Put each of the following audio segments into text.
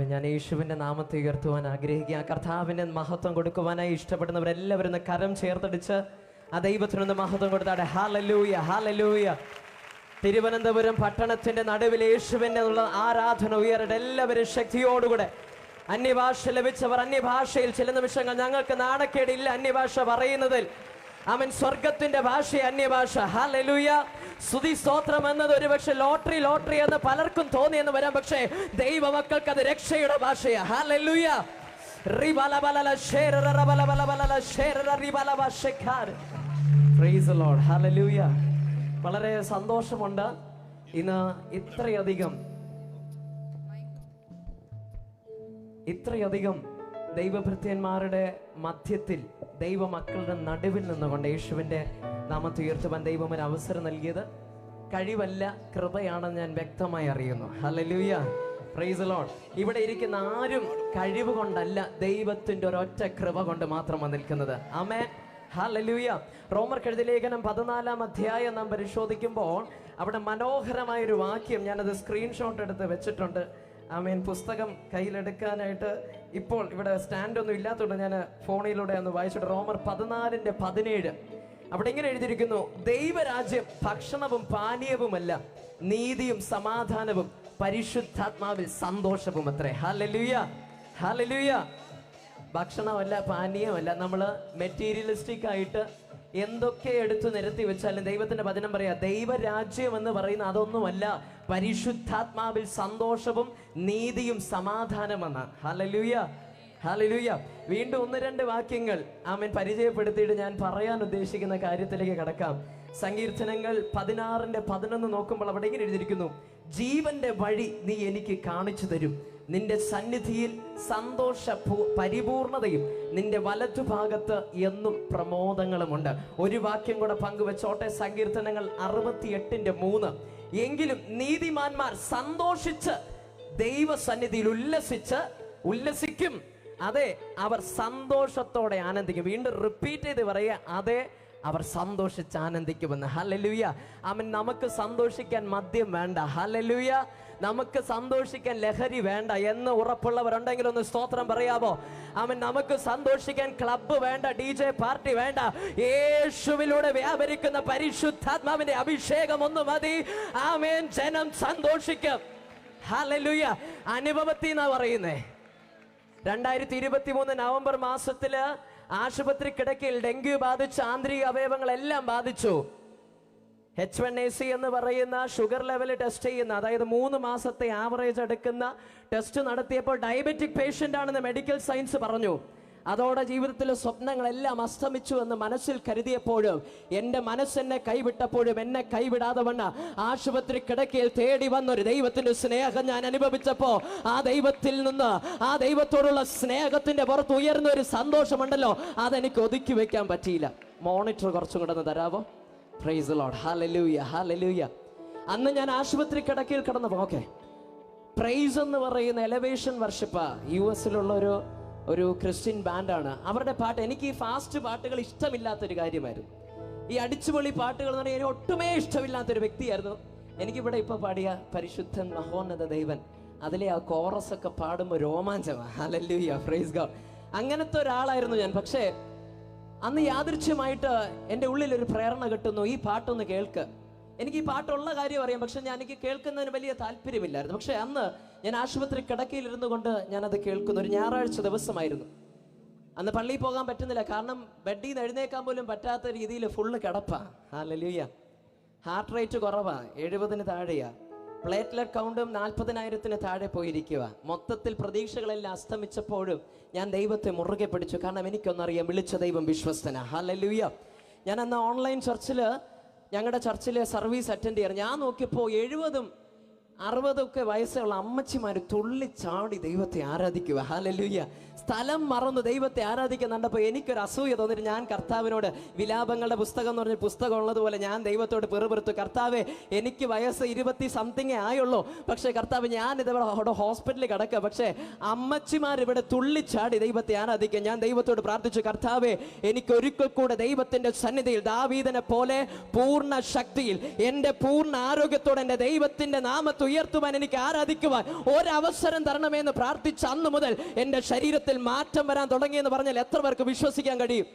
ആമേ ഞാൻ യേശുവിന്റെ നാമത്തെ ഉയർത്തുവാൻ ആഗ്രഹിക്കുക. കർത്താവിന്റെ മഹത്വം കൊടുക്കുവാനായി ഇഷ്ടപ്പെടുന്നവരെല്ലാവരും കരം ചേർത്തടിച്ച് ആ ദൈവത്തിനൊന്ന് മഹത്വം കൊടുത്താടെ. ഹാലലൂയ ഹാലലൂയ തിരുവനന്തപുരം പട്ടണത്തിന്റെ നടുവിൽ യേശുവിന്റെ ഉള്ള ആരാധന ഉയരട്ടെ. എല്ലാവരും ശക്തിയോടുകൂടെ. അന്യഭാഷ ലഭിച്ചവർ അന്യഭാഷയിൽ ചില നിമിഷങ്ങൾ ഞങ്ങൾക്ക് നാണക്കേടില്ല. അന്യഭാഷ പറയുന്നതിൽ. അവൻ സ്വർഗത്തിന്റെ ഭാഷ അന്യഭാഷ. ഹാലലൂയ സ്തുതി സ്തോത്രം എന്നത് ഒരുപക്ഷെ ലോട്ടറി ലോട്ടറി എന്ന് പലർക്കും തോന്നിയെന്ന് വരാം. പക്ഷേ ദൈവമക്കൾക്ക് അത് രക്ഷയുടെ ഭാഷയാ. വളരെ സന്തോഷമുണ്ട്. ഇന്ന് ഇത്രയധികം ഇത്രയധികം ദൈവഭൃത്യന്മാരുടെ മധ്യത്തിൽ ദൈവമക്കളുടെ നടുവിൽ നിന്നുകൊണ്ട് യേശുവിന്റെ നാമത്തെ ഉയർത്തുവാൻ ദൈവം ഒരു അവസരം നൽകിയത്. കഴിവല്ല കൃപയാണെന്ന് ഞാൻ വ്യക്തമായി അറിയുന്നു. ഹല്ലേലൂയ പ്രൈസ് ഇവിടെ ഇരിക്കുന്ന ആരും കഴിവ് കൊണ്ടല്ല ദൈവത്തിന്റെ ഒരൊറ്റ കൃപ കൊണ്ട് മാത്രമാണ് നിൽക്കുന്നത്. അമേ ഹല്ലേലൂയ റോമർ കഴുതി ലേഖനം പതിനാലാം അധ്യായം നാം പരിശോധിക്കുമ്പോൾ അവിടെ മനോഹരമായ ഒരു വാക്യം ഞാനത് സ്ക്രീൻഷോട്ട് എടുത്ത് വെച്ചിട്ടുണ്ട്. ആമേൻ പുസ്തകം കയ്യിലെടുക്കാനായിട്ട് ഇപ്പോൾ ഇവിടെ സ്റ്റാൻഡൊന്നും ഇല്ലാത്തതുകൊണ്ട് ഞാൻ ഫോണിലൂടെ ഒന്ന് വായിച്ചിട്ട് റോമർ പതിനാലിന്റെ പതിനേഴ്. അവിടെ ഇങ്ങനെ എഴുതിയിരിക്കുന്നു ദൈവരാജ്യം ഭക്ഷണവും പാനീയവുമല്ല നീതിയും സമാധാനവും പരിശുദ്ധാത്മാവിൽ സന്തോഷവും അത്രേ. ഹാലലുയ ഹാലലുയ ഭക്ഷണമല്ല പാനീയമല്ല. നമ്മൾ മെറ്റീരിയലിസ്റ്റിക് ആയിട്ട് എന്തൊക്കെ എടുത്തു നിരത്തി വെച്ചാലും ദൈവത്തിന്റെ വചനം പറയാ ദൈവരാജ്യം എന്ന് പറയുന്ന അതൊന്നുമല്ല. പരിശുദ്ധാത്മാവിൽ സന്തോഷവും നീതിയും സമാധാനമെന്ന് ഹലലൂയ ഹലലൂയ വീണ്ടും ഒന്ന് രണ്ട് വാക്യങ്ങൾ. ആമൻ. പരിചയപ്പെടുത്തിയിട്ട് ഞാൻ പറയാൻ ഉദ്ദേശിക്കുന്ന കാര്യത്തിലേക്ക് കടക്കാം. സങ്കീർത്തനങ്ങൾ പതിനാറിന്റെ പതിനൊന്ന് നോക്കുമ്പോൾ അവിടെ ഇങ്ങനെ എഴുതിയിരിക്കുന്നു ജീവന്റെ വഴി നീ എനിക്ക് കാണിച്ചു തരും. നിന്റെ സന്നിധിയിൽ സന്തോഷ പരിപൂർണതയും നിന്റെ വലതുഭാഗത്ത് എന്നും പ്രമോദങ്ങളുമുണ്ട്. ഒരു വാക്യം കൂടെ പങ്കുവെച്ചോട്ടെ സങ്കീർത്തനങ്ങൾ അറുപത്തിയെട്ടിന്റെ മൂന്ന്. എങ്കിലും നീതിമാന്മാർ സന്തോഷിച്ച് ദൈവസന്നിധിയിൽ ഉല്ലസിച്ച് ഉല്ലസിക്കും. അതെ അവർ സന്തോഷത്തോടെ ആനന്ദിക്കും. വീണ്ടും റിപ്പീറ്റ് ചെയ്ത് പറയുക അതെ അവർ സന്തോഷിച്ച് ആനന്ദിക്കുമെന്ന്. ഹലലുയ അവൻ നമുക്ക് സന്തോഷിക്കാൻ മദ്യം വേണ്ട. ഹലലുയ നമുക്ക് സന്തോഷിക്കാൻ ലഹരി വേണ്ട എന്ന് ഉറപ്പുള്ളവരുണ്ടെങ്കിൽ ഒന്ന് സ്തോത്രം പറയാമോ? അവൻ നമുക്ക് സന്തോഷിക്കാൻ ക്ലബ്ബ് വേണ്ട ഡി ജെ പാർട്ടി വേണ്ട. യേശുവിലൂടെ വ്യാപരിക്കുന്ന പരിശുദ്ധാത്മാവിന്റെ അഭിഷേകം ഒന്ന് മതി. ആമേൻ. ജനം സന്തോഷിക്കും. ഹലലുയ അനുഭവത്തിൽ എന്നാ പറയുന്നേ. രണ്ടായിരത്തി ഇരുപത്തി മൂന്ന് നവംബർ മാസത്തിൽ ആശുപത്രി കിടക്കയിൽ ഡെങ്കു ബാധിച്ച് ആന്തരിക അവയവങ്ങളെല്ലാം ബാധിച്ചു. എച്ച് വൺ എ സി എന്ന് പറയുന്ന ഷുഗർ ലെവൽ ടെസ്റ്റ് ചെയ്യുന്ന അതായത് മൂന്ന് മാസത്തെ ആവറേജ് എടുക്കുന്ന ടെസ്റ്റ് നടത്തിയപ്പോൾ ഡയബറ്റിക് പേഷ്യന്റ് ആണെന്ന് മെഡിക്കൽ സയൻസ് പറഞ്ഞു. അതോടെ ജീവിതത്തിലെ സ്വപ്നങ്ങളെല്ലാം അസ്തമിച്ചു എന്ന് മനസ്സിൽ കരുതിയപ്പോഴും എന്റെ മനസ്സെന്നെ കൈവിട്ടപ്പോഴും എന്നെ കൈവിടാതെ വണ്ണ ആശുപത്രി കിടക്കയിൽ തേടി വന്നൊരു ദൈവത്തിന്റെ സ്നേഹം ഞാൻ അനുഭവിച്ചപ്പോൾ ആ ദൈവത്തിൽ നിന്ന് ആ ദൈവത്തോടുള്ള സ്നേഹത്തിന്റെ പുറത്ത് ഉയർന്ന ഒരു സന്തോഷമുണ്ടല്ലോ അതെനിക്ക് ഒതുക്കി വെക്കാൻ പറ്റിയില്ല. മോണിറ്റർ കുറച്ചും കൂടെ ഒന്ന് തരാവോ? പ്രൈസ് ലോഡ് ഹാലലൂയ ഹാലലൂയ അന്ന് ഞാൻ ആശുപത്രി കിടക്കയിൽ കിടന്നു ഓക്കെ പ്രൈസ് എന്ന് പറയുന്ന എലവേഷൻ വർഷിപ്പ് യു എസിലുള്ള ഒരു ഒരു ക്രിസ്ത്യൻ ബാൻഡാണ്. അവരുടെ പാട്ട് എനിക്ക് ഈ ഫാസ്റ്റ് പാട്ടുകൾ ഇഷ്ടമില്ലാത്തൊരു കാര്യമായിരുന്നു. ഈ അടിച്ചുപൊളി പാട്ടുകൾ എന്ന് പറഞ്ഞാൽ ഒട്ടുമേ ഇഷ്ടമില്ലാത്തൊരു വ്യക്തിയായിരുന്നു. എനിക്കിവിടെ ഇപ്പൊ പാടിയ പരിശുദ്ധൻ മഹോന്നത ദൈവൻ. അതിലെ ആ കോറസ് ഒക്കെ പാടുമ്പോൾ രോമാഞ്ചമാണ് ഹലല്ലൂയ അങ്ങനത്തെ ഒരാളായിരുന്നു ഞാൻ. പക്ഷേ അന്ന് യാദൃച്ഛ്യമായിട്ട് എന്റെ ഉള്ളിൽ ഒരു പ്രേരണ കിട്ടുന്നു. ഈ പാട്ടൊന്ന് കേൾക്ക്. എനിക്ക് ഈ പാട്ടുള്ള കാര്യം അറിയാം. പക്ഷെ ഞാൻ എനിക്ക് കേൾക്കുന്നതിന് വലിയ താല്പര്യമില്ലായിരുന്നു. പക്ഷെ അന്ന് ഞാൻ ആശുപത്രി കിടക്കയിലിരുന്നു കൊണ്ട് ഞാനത് കേൾക്കുന്ന. ഒരു ഞായറാഴ്ച ദിവസമായിരുന്നു. അന്ന് പള്ളിയിൽ പോകാൻ പറ്റുന്നില്ല. കാരണം ബെഡിൽ നിന്ന് എഴുന്നേക്കാൻ പോലും പറ്റാത്ത രീതിയിൽ ഫുള്ള് കിടപ്പാ. ആ ലലിയ ഹാർട്ട് റേറ്റ് കുറവാ. എഴുപതിന് താഴെയാ. പ്ലേറ്റ്ലെറ്റ് കൗണ്ടും നാൽപ്പതിനായിരത്തിന് താഴെ പോയിരിക്കുക മൊത്തത്തിൽ പ്രതീക്ഷകളെല്ലാം അസ്തമിച്ചപ്പോഴും ഞാൻ ദൈവത്തെ മുറുകെ പിടിച്ചു. കാരണം എനിക്കൊന്നറിയാം വിളിച്ച ദൈവം വിശ്വസ്തന. ഹലലുയ ഞാൻ അന്ന് ഓൺലൈൻ ചർച്ചിൽ ഞങ്ങളുടെ ചർച്ചിലെ സർവീസ് അറ്റൻഡ് ചെയ്യാറ്. ഞാൻ നോക്കിയപ്പോൾ എഴുപതും അറുപതൊക്കെ വയസ്സുള്ള അമ്മച്ചിമാർ തുള്ളിച്ചാടി ദൈവത്തെ ആരാധിക്കുക. ഹാലലൂയ്യ സ്ഥലം മറന്ന് ദൈവത്തെ ആരാധിക്കാൻ എനിക്കൊരു അസൂയ തോന്നിട്ട് ഞാൻ കർത്താവിനോട് വിലാപങ്ങളുടെ പുസ്തകം എന്ന് പറഞ്ഞ പുസ്തകം ഉള്ളതുപോലെ ഞാൻ ദൈവത്തോട് പെറുപെറുത്തു കർത്താവെ എനിക്ക് വയസ്സ് ഇരുപത്തി സംതിങ്ങേ ആയുള്ളൂ. പക്ഷേ കർത്താവ് ഞാൻ ഇതവിടെ അവിടെ ഹോസ്പിറ്റലിൽ കിടക്കുക. പക്ഷേ അമ്മച്ചിമാർ ഇവിടെ തുള്ളിച്ചാടി ദൈവത്തെ ആരാധിക്കുക. ഞാൻ ദൈവത്തോട് പ്രാർത്ഥിച്ചു കർത്താവെ എനിക്ക് ഒരിക്കൽ കൂടെ ദൈവത്തിന്റെ സന്നിധിയിൽ ദാവീദനെ പോലെ പൂർണ ശക്തിയിൽ എന്റെ പൂർണ ആരോഗ്യത്തോടെ എന്റെ ദൈവത്തിന്റെ നാമത്തെ ഉയർത്തുവാൻ എനിക്ക് ആരാധിക്കുവാൻ ഒരവസരം തരണമെന്ന് പ്രാർത്ഥിച്ച അന്ന് മുതൽ എന്റെ ശരീരത്തിൽ മാറ്റം വരാൻ തുടങ്ങിയെന്ന് പറഞ്ഞാൽ എത്ര പേർക്ക് വിശ്വസിക്കാൻ കഴിയും?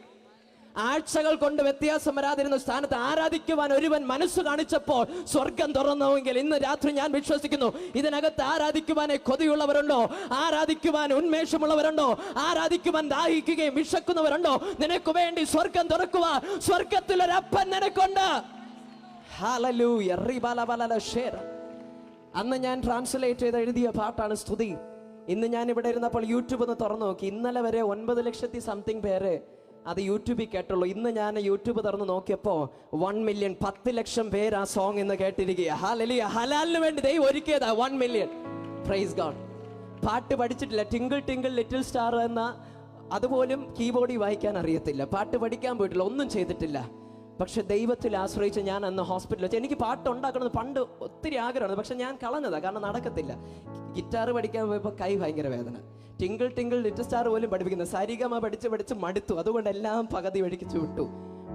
ആഴ്ചകൾ കൊണ്ട് വ്യത്യാസം വരാതിരുന്ന സ്ഥാനത്ത് ആരാധിക്കുവാൻ ഒരുവൻ മനസ്സ് കാണിച്ചപ്പോൾ സ്വർഗം തുറന്നുവെങ്കിൽ ഇന്ന് രാത്രി ഞാൻ വിശ്വസിക്കുന്നു. ഇതിനകത്ത് ആരാധിക്കുവാനെ കൊതിയുള്ളവരുണ്ടോ? ആരാധിക്കുവാൻ ഉന്മേഷമുള്ളവരുണ്ടോ? ആരാധിക്കുവാൻ ദാഹിക്കുകയും വിശക്കുന്നവരുണ്ടോ? നിനക്ക് വേണ്ടി സ്വർഗം തുറക്കുക സ്വർഗത്തിലൊരപ്പൻ നിനക്കുണ്ട്. ഹാലലൂ ഹല്ലേലൂയ. റിബലബലല ഷേർ. അന്ന് ഞാൻ ട്രാൻസ്ലേറ്റ് ചെയ്ത് എഴുതിയ പാട്ടാണ് സ്തുതി. ഇന്ന് ഞാൻ ഇവിടെ ഇരുന്നപ്പോൾ യൂട്യൂബ് ഒന്ന് തുറന്നു നോക്കി. ഇന്നലെ വരെ ഒൻപത് ലക്ഷത്തി സംതിങ് പേര് അത് യൂട്യൂബിൽ കേട്ടുള്ളൂ. ഇന്ന് ഞാൻ യൂട്യൂബ് തുറന്ന് നോക്കിയപ്പോൾ വൺ മില്യൺ പത്ത് ലക്ഷം പേര് ആ സോങ് ഇന്ന് കേട്ടിരിക്കുക ഹലലിയ ഹലാലിന് വേണ്ടി ദൈവം ഒരുക്കിയതാ വൺ മില്യൺ പ്രൈസ് ഗോഡ് പാട്ട് പഠിച്ചിട്ടില്ല. ടിങ്കിൾ ടിങ്കിൾ ലിറ്റിൽ സ്റ്റാർ എന്ന അതുപോലും കീബോർഡിൽ വായിക്കാൻ അറിയത്തില്ല. പാട്ട് പഠിക്കാൻ പോയിട്ടില്ല. ഒന്നും ചെയ്തിട്ടില്ല. പക്ഷെ ദൈവത്തിൽ ആശ്രയിച്ച് ഞാൻ അന്ന് ഹോസ്പിറ്റലിൽ വെച്ച് എനിക്ക് പാട്ട് ഉണ്ടാക്കണമെന്ന് പണ്ട് ഒത്തിരി ആഗ്രഹമാണ് പക്ഷെ ഞാൻ കളഞ്ഞതാണ് കാരണം നടക്കത്തില്ല. ഗിറ്റാർ പഠിക്കാൻ പോയപ്പോൾ കൈ ഭയങ്കര വേദന. ടിങ്കിൾ ടിങ്കിൾ ലിറ്റിൽ സ്റ്റാർ പോലും പഠിപ്പിക്കുന്നത് സരിഗമ പഠിച്ച് പഠിച്ച് മടുത്തു. അതുകൊണ്ട് എല്ലാം പകുതി വഴിക്ക് വിട്ടു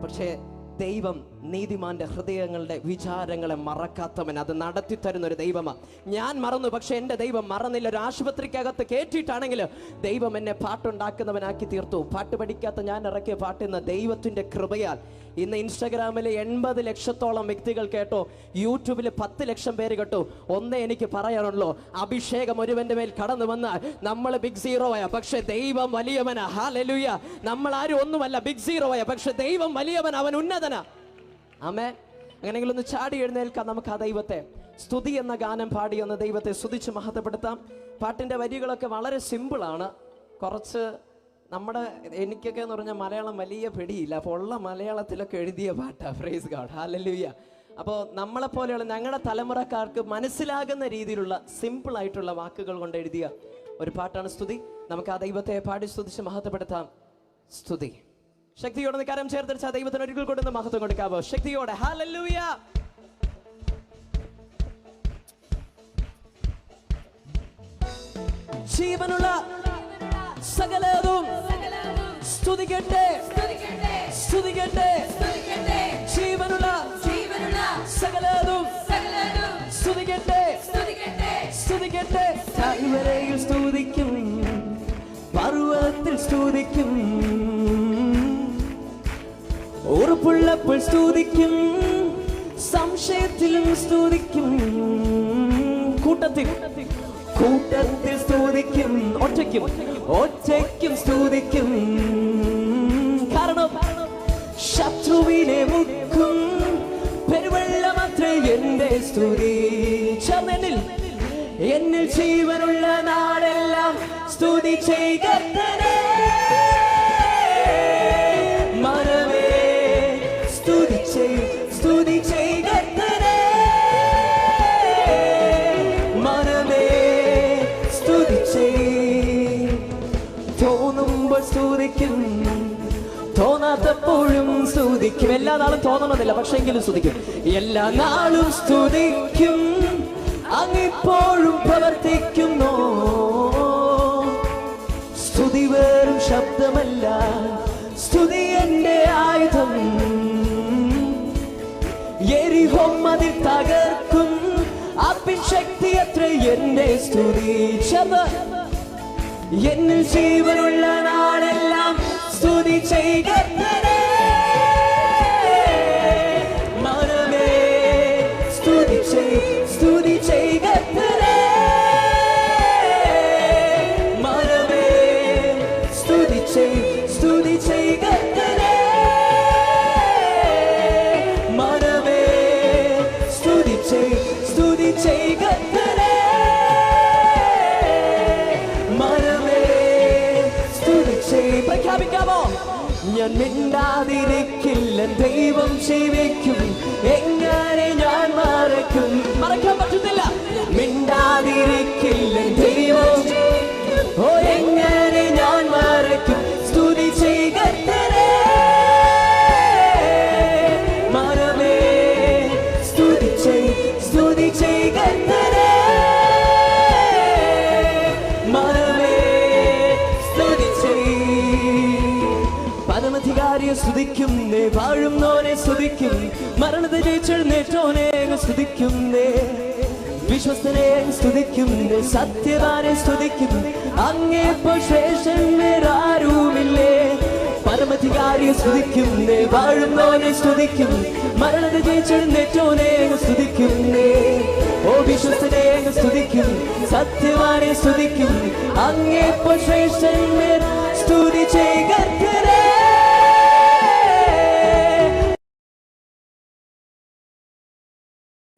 പക്ഷേ ദൈവം നീതിമാന്റെ ഹൃദയങ്ങളുടെ വിചാരങ്ങളെ മറക്കാത്തവൻ. അത് നടത്തി തരുന്ന ഒരു ദൈവമാണ് ഞാൻ മറന്നു പക്ഷെ എന്റെ ദൈവം മറന്നില്ല. ഒരു ആശുപത്രിക്കകത്ത് കേട്ടിട്ടാണെങ്കിൽ ദൈവം എന്നെ പാട്ടുണ്ടാക്കുന്നവനാക്കി തീർത്തു. പാട്ട് പഠിക്കാത്ത ഞാൻ ഇറക്കിയ പാട്ട് ഇന്ന് ദൈവത്തിന്റെ കൃപയാൽ. ഇന്ന് ഇൻസ്റ്റഗ്രാമിൽ എൺപത് ലക്ഷത്തോളം വ്യക്തികൾ കേട്ടോ യൂട്യൂബിൽ പത്ത് ലക്ഷം പേര് കേട്ടോ. ഒന്നേ എനിക്ക് പറയാനുള്ളൂ അഭിഷേകം ഒരുവന്റെ മേൽ കടന്നു വന്നാൽ നമ്മൾ ബിഗ് സീറോയാ പക്ഷെ ദൈവം വലിയവനാ. ഹാലലുയ നമ്മൾ ആരും ഒന്നുമല്ല ബിഗ് സീറോയാ പക്ഷെ ദൈവം വലിയവൻ അവൻ ഉന്നതനാ ആമേ അങ്ങനെയെങ്കിൽ ഒന്ന് ചാടി എഴുന്നേൽക്കാം നമുക്ക് ആ ദൈവത്തെ. സ്തുതി എന്ന ഗാനം പാടി ഒന്ന് ദൈവത്തെ സ്തുതിച്ച് മഹത്വപ്പെടുത്താം. പാട്ടിന്റെ വരികളൊക്കെ വളരെ സിമ്പിളാണ്. കുറച്ച് നമ്മുടെ എനിക്കൊക്കെ എന്ന് പറഞ്ഞാൽ മലയാളം വലിയ പിടിയില്ല. അപ്പോൾ ഉള്ള മലയാളത്തിലൊക്കെ എഴുതിയ പാട്ടാണ് ഫ്രേസ് ഗാഡ് ഹാലലുയ അപ്പോൾ നമ്മളെപ്പോലെയുള്ള ഞങ്ങളുടെ തലമുറക്കാർക്ക് മനസ്സിലാകുന്ന രീതിയിലുള്ള സിമ്പിൾ ആയിട്ടുള്ള വാക്കുകൾ കൊണ്ട് എഴുതിയ ഒരു പാട്ടാണ് സ്തുതി. നമുക്ക് ആ ദൈവത്തെ പാടി സ്തുതിച്ച് മഹത്വപ്പെടുത്താം. സ്തുതി. ശക്തിയോടെ ഒന്ന് കരം ചേർത്തടിച്ച ആ ദൈവത്തിന് ഒരിക്കൽ കൊണ്ടുവന്ന് മഹത്വം കൊടുക്കാവോ? ശക്തിയോടെ. ഹാലല്ലൂയ ജീവനുള്ള സകലതും സ്തുതിക്കട്ടെ. സ്തുതിക്കട്ടെ. ജീവനുള്ള സകലതും സ്തുതിക്കട്ടെ. സ്തുതിക്കട്ടെ. താഴ്വരയിൽ സ്തുതിക്കും പർവതത്തിൽ സ്തുതിക്കും. ഉറപ്പുള്ളപ്പോൾ സ്തുതിക്കും സംശയത്തിലും സ്തുതിക്കും. കൂട്ടത്തിൽ കൂട്ടത്തിൽ സ്തുതിക്കും ഒറ്റയ്ക്കും ഒറ്റയ്ക്കും സ്തുതിക്കും. കാരണം ശത്രുവിനെ മുക്കും എന്റെ സ്തുതി. ചമനിൽ എന്നിൽ ജീവനുള്ള നാടെല്ലാം സ്തുതി ചെയ്തേ. സ്തുതിക്കും. എല്ലാ നാളും തോന്നണമെന്നില്ല പക്ഷെ എങ്കിലും സ്തുതിക്കും. എല്ലാ നാളും സ്തുതിക്കും. അങ്ങിപ്പോഴും പ്രവർത്തിക്കുന്നു. സ്തുതി വേറും ശബ്ദമല്ല സ്തുതി എന്റെ ആയുധം. എരിഹോം അതിൽ തകർക്കും. അഭിശക്തി ശക്തി അത്ര എന്റെ സ്തുതി. ശബ എന്നിൽ ജീവനുള്ള ദൈവം പരമധികാരിയെ സ്തുതിക്കുന്നേ വാഴുന്നോനെ സ്തുതിക്കും. മരണത്തെ ജയിച്ചെഴുന്നേറ്റോനെ സ്തുതിക്കും സ്തുതിക്കുന്നേ. വിശ്വസ്തനെ സ്തുതിക്കുന്നു സത്യവാനെ സ്തുതിക്കും. അങ്ങേപ്പോൾ ശേഷന്മാരുമില്ലേ പരമധികാരിയെ സ്തുതിക്കുന്നേ വാഴുന്നോനെ സ്തുതിക്കും. മരണത്തെ ജയിച്ചെഴുന്നേറ്റോനെ സ്തുതിക്കും സ്തുതിക്കുന്നേ. ഓ വിശ്വസ്തനെ സ്തുതിക്കും. സത്യവാനെ സ്തുതിക്കും. അങ്ങേപ്പോൾ ശ്രേഷ്ഠന്മാർ സ്തുതി ചെയ്യേ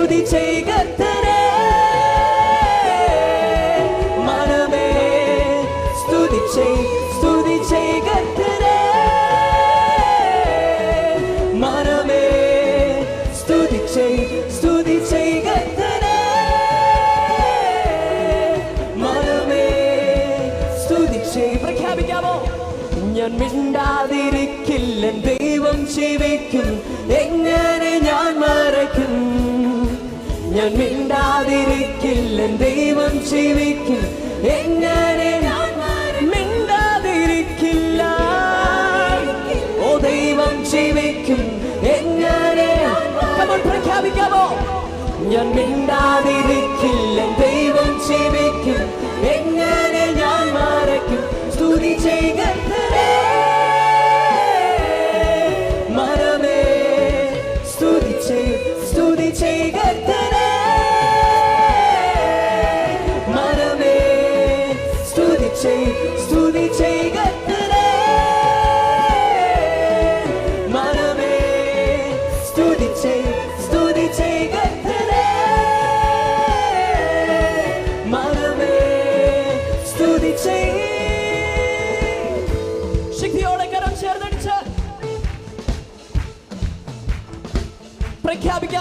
സ്തുതി ചെയ്യേ മനമേ സ്തുതി ചെയ് സ്തുതി ചെയ്യേ മനമേ സ്തുതി ചെയ് സ്തുതി ചെയ്യേ മനമേ സ്തുതി ചെയ് പ്രഖ്യാപിക്കാമോ? ഞാൻ മിണ്ടാതിരിക്കില്ല ദൈവം ജീവിക്കും. എങ്ങനെ ഞാൻ മറയ്ക്കും? ഞാൻ മിണ്ടാതിരിക്കില്ല ദൈവം ജീവിക്കും. എങ്ങനെ മിണ്ടാതിരിക്കില്ല? ഓ ദൈവം ജീവിക്കും. എങ്ങനെ പ്രഖ്യാപിക്കാമോ? ഞാൻ മിണ്ടാതിരിക്കില്ല ദൈവം ജീവിക്കും.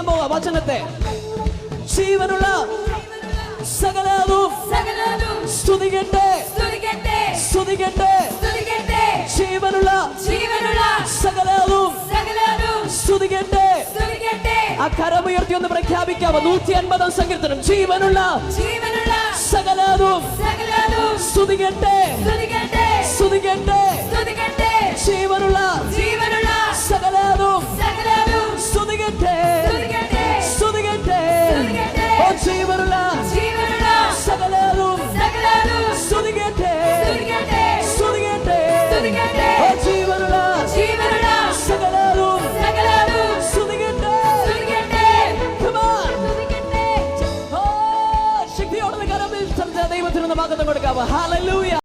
പ്രഖ്യാപിക്കാൻ പോവാ വചനത്തെ. ജീവനുള്ള സകലതും സ്തുതികട്ടെ സ്തുതികട്ടെ ജീവനുള്ള ജീവനുള്ള സകലവും സ്തുതികട്ടെ ആ കരമുയർത്തി ഒന്ന് പ്രഖ്യാപിക്കാമോ? നൂറ്റി അൻപതാം സങ്കീർത്തനം. ജീവനുള്ള സകലതും സ്തുതികട്ടെ സ്തുതികട്ടെ സ്തുതിക്കട്ടെ